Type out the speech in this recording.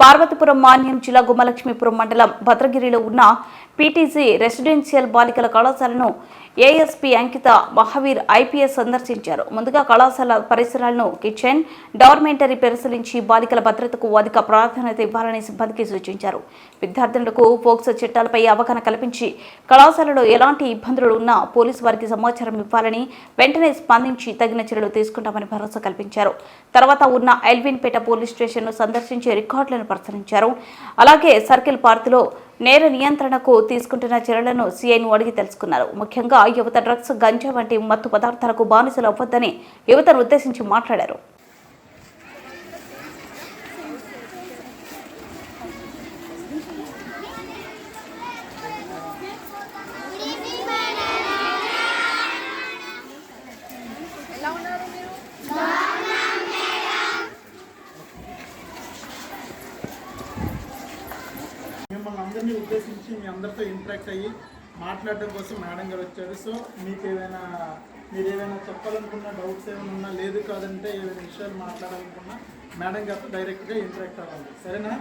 పార్వతీపురం మాన్యం జిల్లా గుమ్మలక్ష్మీపురం మండలం భద్రగిరిలో ఉన్న పీటీసీ రెసిడెన్షియల్ బాలికల కళాశాలను ఏఎస్పీ అంకిత మహావీర్ ఐపీఎస్ సందర్శించారు. ముందుగా కళాశాల పరిసరాలను కిచెన్ డార్మెంటరీ పరిశీలించి బాలికల భద్రతకు అధిక ప్రాధాన్యత ఇవ్వాలని సిబ్బందికి సూచించారు. విద్యార్థినులకు పోక్సో చట్టాలపై అవగాహన కల్పించి కళాశాలలో ఎలాంటి ఇబ్బందులు ఉన్నా పోలీసు వారికి సమాచారం ఇవ్వాలని వెంటనే స్పందించి తగిన చర్యలు తీసుకుంటామని భరోసా కల్పించారు. తర్వాత ఉన్న ఎల్విన్పేట పోలీస్ స్టేషన్ను సందర్శించి రికార్డులను పరిశీలించారు. అలాగే సర్కిల్ పార్కులో నేర నియంత్రణకు తీసుకుంటున్న చర్యలను సీఐను అడిగి తెలుసుకున్నారు. ముఖ్యంగా యువత డ్రగ్స్ గంజా వంటి మత్తు పదార్థాలకు బానిసలు అవ్వద్దని యువతను ఉద్దేశించి మాట్లాడారు. అందరినీ ఉద్దేశించి మీ అందరితో ఇంటరాక్ట్ అయ్యి మాట్లాడడం కోసం మేడం గారు వచ్చారు. సో మీకు ఏదైనా మీరు ఏమైనా చెప్పాలనుకున్న డౌట్స్ ఏమైనా ఉన్నా లేదు కాదంటే ఏదైనా విషయాలు మాట్లాడాలనుకున్నా మేడం గారితో డైరెక్ట్గా ఇంటరాక్ట్ అవ్వాలి సరేనా?